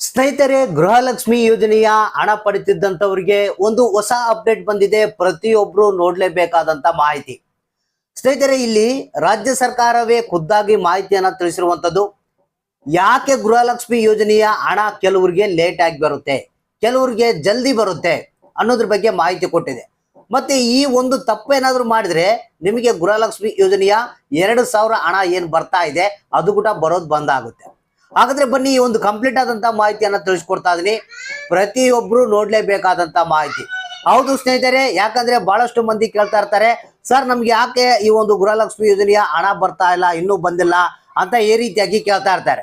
ಸ್ನೇಹಿತರೆ, ಗೃಹಲಕ್ಷ್ಮಿ ಯೋಜನೆಯ ಹಣ ಪಡಿತಿದ್ದಂಥವ್ರಿಗೆ ಒಂದು ಹೊಸ ಅಪ್ಡೇಟ್ ಬಂದಿದೆ. ಪ್ರತಿಯೊಬ್ರು ನೋಡ್ಲೇಬೇಕಾದಂತ ಮಾಹಿತಿ. ಸ್ನೇಹಿತರೆ, ಇಲ್ಲಿ ರಾಜ್ಯ ಸರ್ಕಾರವೇ ಖುದ್ದಾಗಿ ಮಾಹಿತಿಯನ್ನ ತಿಳಿಸಿರುವಂತದ್ದು ಯಾಕೆ ಗೃಹಲಕ್ಷ್ಮಿ ಯೋಜನೆಯ ಹಣ ಕೆಲವರಿಗೆ ಲೇಟ್ ಆಗಿ ಬರುತ್ತೆ? ಕೆಲವರಿಗೆ ಜಲ್ದಿ ಬರುತ್ತೆ ಅನ್ನೋದ್ರ ಬಗ್ಗೆ ಮಾಹಿತಿ ಕೊಟ್ಟಿದೆ. ಮತ್ತೆ ಈ ಒಂದು ತಪ್ಪೇನಾದ್ರೂ ಮಾಡಿದ್ರೆ ನಿಮಗೆ ಗೃಹಲಕ್ಷ್ಮಿ ಯೋಜನೆಯ ಎರಡು ಸಾವಿರ ಹಣ ಏನ್ ಬರ್ತಾ ಇದೆ, ಅದು ಕೂಡ ಬರೋದು ಬಂದ್ ಆಗುತ್ತೆ. ಹಾಗಾದ್ರೆ ಬನ್ನಿ, ಈ ಒಂದು ಕಂಪ್ಲೀಟ್ ಆದಂತ ಮಾಹಿತಿಯನ್ನ ತಿಳಿಸ್ಕೊಡ್ತಾ ಇದೀನಿ. ಪ್ರತಿಯೊಬ್ರು ನೋಡ್ಲೇಬೇಕಾದಂತ ಮಾಹಿತಿ. ಹೌದು ಸ್ನೇಹಿತರೆ, ಯಾಕಂದ್ರೆ ಬಹಳಷ್ಟು ಮಂದಿ ಕೇಳ್ತಾ ಇರ್ತಾರೆ, ಸರ್, ನಮ್ಗೆ ಯಾಕೆ ಈ ಒಂದು ಗೃಹಲಕ್ಷ್ಮಿ ಯೋಜನೆಯ ಹಣ ಬರ್ತಾ ಇಲ್ಲ, ಇನ್ನೂ ಬಂದಿಲ್ಲ? ಅಂತ ಈ ರೀತಿಯಾಗಿ ಕೇಳ್ತಾ ಇರ್ತಾರೆ.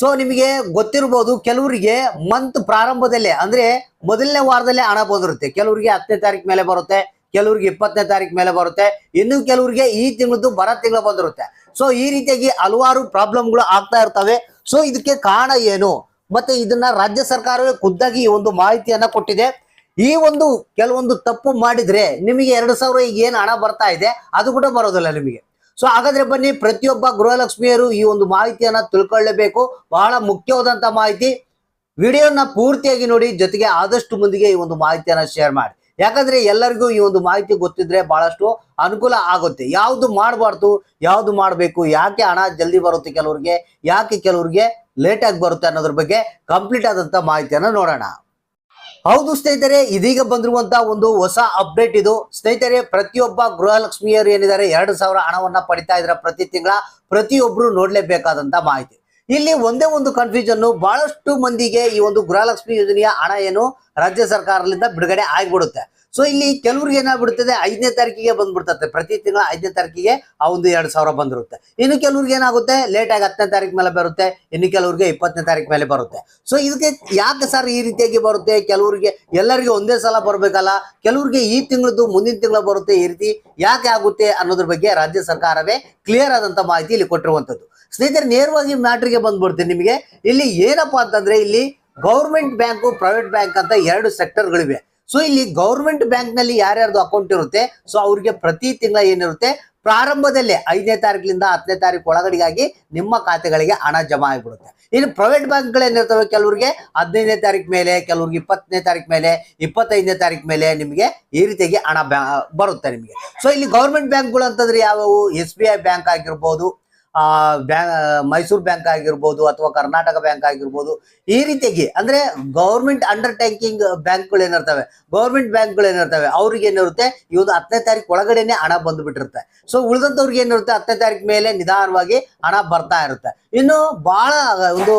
ಸೊ ನಿಮಗೆ ಗೊತ್ತಿರ್ಬೋದು, ಕೆಲವರಿಗೆ ಮಂತ್ ಪ್ರಾರಂಭದಲ್ಲೇ, ಅಂದ್ರೆ ಮೊದಲನೇ ವಾರದಲ್ಲೇ ಹಣ ಬಂದಿರುತ್ತೆ. ಕೆಲವರಿಗೆ ಹತ್ತನೇ ತಾರೀಕು ಮೇಲೆ ಬರುತ್ತೆ, ಕೆಲವರಿಗೆ ಇಪ್ಪತ್ತನೇ ತಾರೀಕು ಮೇಲೆ ಬರುತ್ತೆ, ಇನ್ನು ಕೆಲವರಿಗೆ ಈ ತಿಂಗಳದ್ದು ಬರ ತಿಂಗಳು ಬಂದಿರುತ್ತೆ. ಸೊ ಈ ರೀತಿಯಾಗಿ ಹಲವಾರು ಪ್ರಾಬ್ಲಮ್ಗಳು ಆಗ್ತಾ ಇರ್ತವೆ. ಸೊ ಇದಕ್ಕೆ ಕಾರಣ ಏನು? ಮತ್ತೆ ಇದನ್ನ ರಾಜ್ಯ ಸರ್ಕಾರವೇ ಖುದ್ದಾಗಿ ಈ ಒಂದು ಮಾಹಿತಿಯನ್ನ ಕೊಟ್ಟಿದೆ. ಈ ಒಂದು ಕೆಲವೊಂದು ತಪ್ಪು ಮಾಡಿದ್ರೆ ನಿಮಗೆ ಎರಡು ಸಾವಿರ ಈಗ ಏನು ಹಣ ಬರ್ತಾ ಇದೆ, ಅದು ಕೂಡ ಬರೋದಿಲ್ಲ ನಿಮಗೆ. ಸೊ ಹಾಗಾದ್ರೆ ಬನ್ನಿ, ಪ್ರತಿಯೊಬ್ಬ ಗೃಹಲಕ್ಷ್ಮಿಯರು ಈ ಒಂದು ಮಾಹಿತಿಯನ್ನ ತಿಳ್ಕೊಳ್ಳೇಬೇಕು. ಬಹಳ ಮುಖ್ಯವಾದಂತ ಮಾಹಿತಿ. ವಿಡಿಯೋನ ಪೂರ್ತಿಯಾಗಿ ನೋಡಿ, ಜೊತೆಗೆ ಆದಷ್ಟು ಮಂದಿಗೆ ಈ ಒಂದು ಮಾಹಿತಿಯನ್ನ ಶೇರ್ ಮಾಡಿ. ಯಾಕಂದ್ರೆ ಎಲ್ಲರಿಗೂ ಈ ಒಂದು ಮಾಹಿತಿ ಗೊತ್ತಿದ್ರೆ ಬಹಳಷ್ಟು ಅನುಕೂಲ ಆಗುತ್ತೆ. ಯಾವ್ದು ಮಾಡಬಾರ್ದು, ಯಾವುದು ಮಾಡಬೇಕು, ಯಾಕೆ ಹಣ ಜಲ್ದಿ ಬರುತ್ತೆ ಕೆಲವ್ರಿಗೆ, ಯಾಕೆ ಕೆಲವ್ರಿಗೆ ಲೇಟ್ ಆಗಿ ಬರುತ್ತೆ ಅನ್ನೋದ್ರ ಬಗ್ಗೆ ಕಂಪ್ಲೀಟ್ ಆದಂತ ಮಾಹಿತಿಯನ್ನ ನೋಡೋಣ. ಹೌದು ಸ್ನೇಹಿತರೆ, ಇದೀಗ ಬಂದಿರುವಂತ ಒಂದು ಹೊಸ ಅಪ್ಡೇಟ್ ಇದು. ಸ್ನೇಹಿತರೆ, ಪ್ರತಿಯೊಬ್ಬ ಗೃಹಲಕ್ಷ್ಮಿಯರು ಏನಿದ್ದಾರೆ, ಎರಡು ಸಾವಿರ ಹಣವನ್ನ ಪಡಿತಾ ಇದ್ರ ಪ್ರತಿ ತಿಂಗಳ. ಪ್ರತಿಯೊಬ್ರು ನೋಡ್ಲೇಬೇಕಾದಂತ ಮಾಹಿತಿ. ಇಲ್ಲಿ ಒಂದೇ ಒಂದು ಕನ್ಫ್ಯೂಷನ್ ಬಹಳಷ್ಟು ಮಂದಿಗೆ ಈ ಒಂದು ಗೃಹಲಕ್ಷ್ಮಿ ಯೋಜನೆಯ ಹಣ ಏನು ರಾಜ್ಯ ಸರ್ಕಾರದಿಂದ ಬಿಡುಗಡೆ ಆಗಿಬಿಡುತ್ತೆ. ಸೊ ಇಲ್ಲಿ ಕೆಲವ್ರಿಗೆ ಏನಾಗ್ಬಿಡ್ತದೆ? ಐದನೇ ತಾರೀಕಿಗೆ ಬಂದ್ಬಿಡ್ತದೆ. ಪ್ರತಿ ತಿಂಗಳ ಐದನೇ ತಾರೀಕಿಗೆ ಆ ಒಂದು ಎರಡು ಸಾವಿರ ಬಂದಿರುತ್ತೆ. ಇನ್ನು ಕೆಲವ್ರಿಗೆ ಏನಾಗುತ್ತೆ? ಲೇಟ್ ಆಗಿ ಹತ್ತನೇ ತಾರೀಕು ಮೇಲೆ ಬರುತ್ತೆ. ಇನ್ನು ಕೆಲವ್ರಿಗೆ ಇಪ್ಪತ್ತನೇ ತಾರೀಕು ಮೇಲೆ ಬರುತ್ತೆ. ಸೊ ಇದಕ್ಕೆ ಯಾಕೆ ಸರ್ ಈ ರೀತಿಯಾಗಿ ಬರುತ್ತೆ? ಕೆಲವರಿಗೆ ಎಲ್ಲರಿಗೆ ಒಂದೇ ಸಲ ಬರಬೇಕಲ್ಲ? ಕೆಲವ್ರಿಗೆ ಈ ತಿಂಗಳದ್ದು ಮುಂದಿನ ತಿಂಗಳು ಬರುತ್ತೆ ಈ ರೀತಿ? ಯಾಕೆ ಆಗುತ್ತೆ ಅನ್ನೋದ್ರ ಬಗ್ಗೆ ರಾಜ್ಯ ಸರ್ಕಾರವೇ ಕ್ಲಿಯರ್ ಆದಂತ ಮಾಹಿತಿ ಇಲ್ಲಿ ಕೊಟ್ಟಿರುವಂತದ್ದು ಸ್ನೇಹಿತರೆ, ನೇರವಾಗಿ ಮ್ಯಾಟ್ರಿಗೆ ಬಂದ್ಬಿಡ್ತೀನಿ ನಿಮಗೆ. ಇಲ್ಲಿ ಏನಪ್ಪಾ ಅಂತಂದ್ರೆ, ಇಲ್ಲಿ ಗೌರ್ಮೆಂಟ್ ಬ್ಯಾಂಕು, ಪ್ರೈವೇಟ್ ಬ್ಯಾಂಕ್ ಅಂತ ಎರಡು ಸೆಕ್ಟರ್ಗಳಿವೆ ಸೊ ಇಲ್ಲಿ ಗೌರ್ಮೆಂಟ್ ಬ್ಯಾಂಕ್ನಲ್ಲಿ ಯಾರ್ಯಾರ್ದು ಅಕೌಂಟ್ ಇರುತ್ತೆ? ಸೊ ಅವ್ರಿಗೆ ಪ್ರತಿ ತಿಂಗಳ ಏನಿರುತ್ತೆ? ಪ್ರಾರಂಭದಲ್ಲೇ ಐದನೇ ತಾರೀಕಿನಿಂದ ಹತ್ತನೇ ತಾರೀಕು ಒಳಗಡೆಗಾಗಿ ನಿಮ್ಮ ಖಾತೆಗಳಿಗೆ ಹಣ ಜಮಾ ಆಗಿಬಿಡುತ್ತೆ. ಇನ್ನು ಪ್ರೈವೇಟ್ ಬ್ಯಾಂಕ್ಗಳು ಏನಿರ್ತವೆ ಕೆಲವರಿಗೆ? ಹದಿನೈದನೇ ತಾರೀಕು ಮೇಲೆ, ಕೆಲವ್ರಿಗೆ ಇಪ್ಪತ್ತನೇ ತಾರೀಕು ಮೇಲೆ, ಇಪ್ಪತ್ತೈದನೇ ತಾರೀಕು ಮೇಲೆ ನಿಮಗೆ ಈ ರೀತಿಯಾಗಿ ಹಣ ಬರುತ್ತೆ ನಿಮಗೆ. ಸೊ ಇಲ್ಲಿ ಗೌರ್ಮೆಂಟ್ ಬ್ಯಾಂಕ್ಗಳು ಅಂತಂದ್ರೆ ಯಾವ್ಯಾವು? ಎಸ್ ಬಿ ಐ ಬ್ಯಾಂಕ್ ಆಗಿರ್ಬೋದು ಮೈಸೂರು ಬ್ಯಾಂಕ್ ಆಗಿರ್ಬೋದು ಅಥವಾ ಕರ್ನಾಟಕ ಬ್ಯಾಂಕ್ ಆಗಿರ್ಬೋದು, ಈ ರೀತಿಯಾಗಿ ಅಂದ್ರೆ ಗೌರ್ಮೆಂಟ್ ಬ್ಯಾಂಕ್ಗಳು ಏನಿರ್ತವೆ ಗೌರ್ಮೆಂಟ್ ಬ್ಯಾಂಕ್ಗಳು ಏನಿರ್ತವೆ, ಅವ್ರಿಗೆ ಏನಿರುತ್ತೆ ಇವತ್ತು ಹತ್ತನೇ ತಾರೀಕು ಒಳಗಡೆನೆ ಹಣ ಬಂದ್ಬಿಟ್ಟಿರುತ್ತೆ. ಸೊ ಉಳಿದಂತವ್ರಿಗೆ ಏನಿರುತ್ತೆ, ಹತ್ತನೇ ತಾರೀಕು ಮೇಲೆ ನಿಧಾನವಾಗಿ ಹಣ ಬರ್ತಾ ಇರುತ್ತೆ. ಇನ್ನು ಬಹಳ ಒಂದು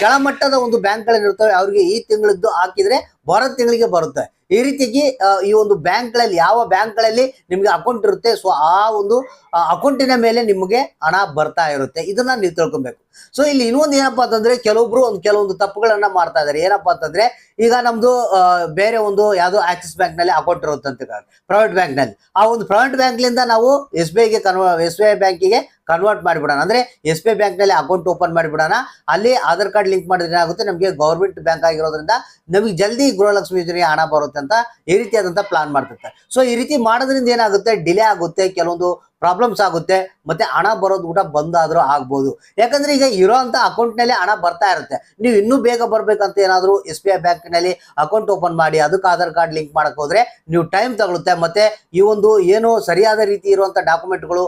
ಕೆಳಮಟ್ಟದ ಒಂದು ಬ್ಯಾಂಕ್ ಬ್ಯಾಂಕ್ಗಳೇನಿರ್ತವೆ, ಅವ್ರಿಗೆ ಈ ತಿಂಗಳದ್ದು ಹಾಕಿದ್ರೆ ಬರೋ ತಿಂಗಳಿಗೆ ಬರುತ್ತೆ. ಈ ರೀತಿಯಾಗಿ ಈ ಒಂದು ಬ್ಯಾಂಕ್ಗಳಲ್ಲಿ, ಯಾವ ಬ್ಯಾಂಕ್ಗಳಲ್ಲಿ ನಿಮ್ಗೆ ಅಕೌಂಟ್ ಇರುತ್ತೆ ಸೊ ಆ ಒಂದು ಅಕೌಂಟಿನ ಮೇಲೆ ನಿಮಗೆ ಹಣ ಬರ್ತಾ ಇರುತ್ತೆ. ಇದನ್ನ ನೀವು ತಿಳ್ಕೊಬೇಕು. ಸೊ ಇಲ್ಲಿ ಇನ್ನೊಂದು ಏನಪ್ಪಾ ಅಂತಂದ್ರೆ, ಕೆಲವೊಬ್ರು ಒಂದು, ಕೆಲವೊಂದು ತಪ್ಪುಗಳನ್ನ ಮಾಡ್ತಾ ಇದಾರೆ. ಏನಪ್ಪಾ ಅಂತಂದ್ರೆ, ಈಗ ನಮ್ದು ಬೇರೆ ಒಂದು ಯಾವ್ದೋ ಆಕ್ಸಿಸ್ ಬ್ಯಾಂಕ್ನಲ್ಲಿ ಅಕೌಂಟ್ ಇರುತ್ತೆ ಪ್ರೈವೇಟ್ ಬ್ಯಾಂಕ್ನಲ್ಲಿ. ಆ ಒಂದು ಪ್ರೈವೇಟ್ ಬ್ಯಾಂಕ್ಲಿಂದ ನಾವು ಎಸ್ ಬಿ ಐಗೆ ಕನ್ವ ಎಸ್ ಬಿ ಐ ಬ್ಯಾಂಕಿಗೆ ಕನ್ವರ್ಟ್ ಮಾಡಿಬಿಡೋಣ. ಅಂದ್ರೆ ಎಸ್ ಬಿ ಐ ಬ್ಯಾಂಕ್ನಲ್ಲಿ ಅಕೌಂಟ್ ಓಪನ್ ಮಾಡಿಬಿಡೋಣ. ಅಲ್ಲಿ ಆಧಾರ್ ಕಾರ್ಡ್ ಲಿಂಕ್ ಮಾಡಿದ್ರೆ ಏನಾಗುತ್ತೆ? ನಮಗೆ ಗೌರ್ಮೆಂಟ್ ಬ್ಯಾಂಕ್ ಆಗಿರೋದ್ರಿಂದ ನಮಗೆ ಜಲ್ದಿ ಗೃಹಲಕ್ಷ್ಮಿ ಯೋಜನೆಗೆ ಹಣ ಬರುತ್ತೆ ಅಂತ ಈ ರೀತಿಯಾದಂತ ಪ್ಲಾನ್ ಮಾಡ್ತಿರ್ತಾರೆ. ಸೊ ಈ ರೀತಿ ಮಾಡೋದ್ರಿಂದ ಏನಾಗುತ್ತೆ? ಡಿಲೇ ಆಗುತ್ತೆ. ಕೆಲವೊಂದು ಪ್ರಾಬ್ಲಮ್ಸ್ ಆಗುತ್ತೆ, ಮತ್ತೆ ಹಣ ಬರೋದು ಕೂಡ ಬಂದಾದರೂ ಆಗ್ಬೋದು. ಯಾಕಂದ್ರೆ ಈಗ ಇರೋಂತ ಅಕೌಂಟ್ನಲ್ಲಿ ಹಣ ಬರ್ತಾ ಇರುತ್ತೆ. ನೀವು ಇನ್ನೂ ಬೇಗ ಬರ್ಬೇಕಂತ ಏನಾದ್ರು ಎಸ್ ಬಿ ಐ ಬ್ಯಾಂಕ್ನಲ್ಲಿ ಅಕೌಂಟ್ ಓಪನ್ ಮಾಡಿ, ಅದಕ್ಕೆ ಆಧಾರ್ ಕಾರ್ಡ್ ಲಿಂಕ್ ಮಾಡಕ್ ಹೋದ್ರೆ ನೀವು ಟೈಮ್ ತಗೊಳುತ್ತೆ. ಮತ್ತೆ ಈ ಒಂದು ಏನು ಸರಿಯಾದ ರೀತಿ ಇರುವಂತ ಡಾಕ್ಯುಮೆಂಟ್ಗಳು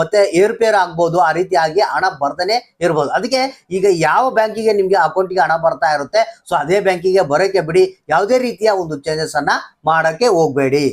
ಮತ್ತೆ ಏರ್ಪೇರ್ ಆಗ್ಬೋದು, ಆ ರೀತಿಯಾಗಿ ಹಣ ಬರ್ತಾನೆ ಇರ್ಬೋದು. ಅದಕ್ಕೆ ಈಗ ಯಾವ ಬ್ಯಾಂಕಿಗೆ ನಿಮ್ಗೆ ಅಕೌಂಟಿಗೆ ಹಣ ಬರ್ತಾ ಇರುತ್ತೆ, ಸೊ ಅದೇ ಬ್ಯಾಂಕಿಗೆ ಬರೋಕೆ ಬಿಡಿ. ಯಾವುದೇ ರೀತಿಯ ಒಂದು ಚೇಂಜಸ್ ಅನ್ನ ಮಾಡಕ್ಕೆ ಹೋಗ್ಬೇಡಿ.